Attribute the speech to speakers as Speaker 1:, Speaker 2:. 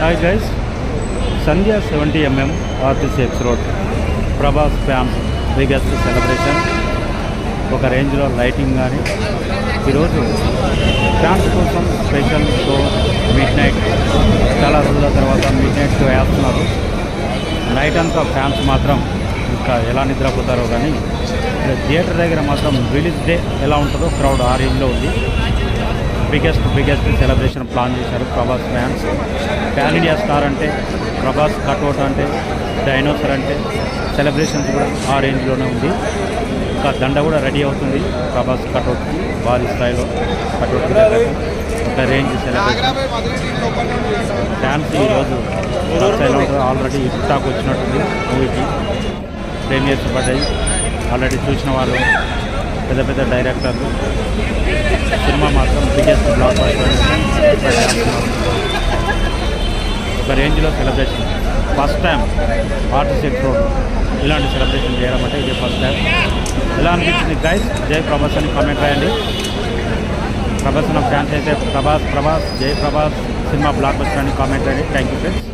Speaker 1: Hi guys Sandhya seventy MM RTC X road Prabhas fans biggest celebration ఒక రేంజ్లో lighting కానీ ఈరోజు fans కోసం స్పెషల్ షో మిడ్ నైట్ చాలా రోజుల తర్వాత మిడ్ నైట్ షో వేస్తున్నారు. నైట్ అంతా ఫ్యాన్స్ మాత్రం ఇంకా ఎలా నిద్రపోతారో కానీ థియేటర్ దగ్గర మాత్రం రిలీజ్ డే ఎలా ఉంటుందో క్రౌడ్ ఆ రేంజ్లో ఉంది. బిగ్గెస్ట్ బిగ్గెస్ట్ సెలబ్రేషన్ ప్లాన్ చేశారు Prabhas fans pan India star అంటే ప్రభాస్ కట్అవుట్ అంటే డైనోసర్ అంటే సెలబ్రేషన్స్ కూడా ఆ రేంజ్లోనే ఉంది. ఇంకా దండ కూడా రెడీ అవుతుంది ప్రభాస్ కట్అవుట్ భారీ స్థాయిలో. కట్అవుట్ ఒక రేంజ్ సెలబ్రేషన్ ఫ్యాన్స్ ఈరోజు ఆల్రెడీ టాక్ వచ్చినట్టుంది మూవీకి ప్రీమియర్స్ పడ్డాయి. ఆల్రెడీ చూసిన వాళ్ళు పెద్ద పెద్ద డైరెక్టర్లు బిగ్గెస్ట్ బ్లాక్ ఒక రేంజ్లో celebration first time RT set road ఇలాంటి సెలబ్రేషన్ చేయడం అంటే ఇది ఫస్ట్ టైం ఎలా అనిపించింది? గైస్ జై ప్రభాస్ అని కామెంట్ రాయండి. ప్రభాస్ నా ఫ్యాన్స్ అయితే ప్రభాస్ ప్రభాస్ జై ప్రభాస్ సినిమా బ్లాక్ బస్టర్ అని కామెంట్ రాయండి. Thank you friends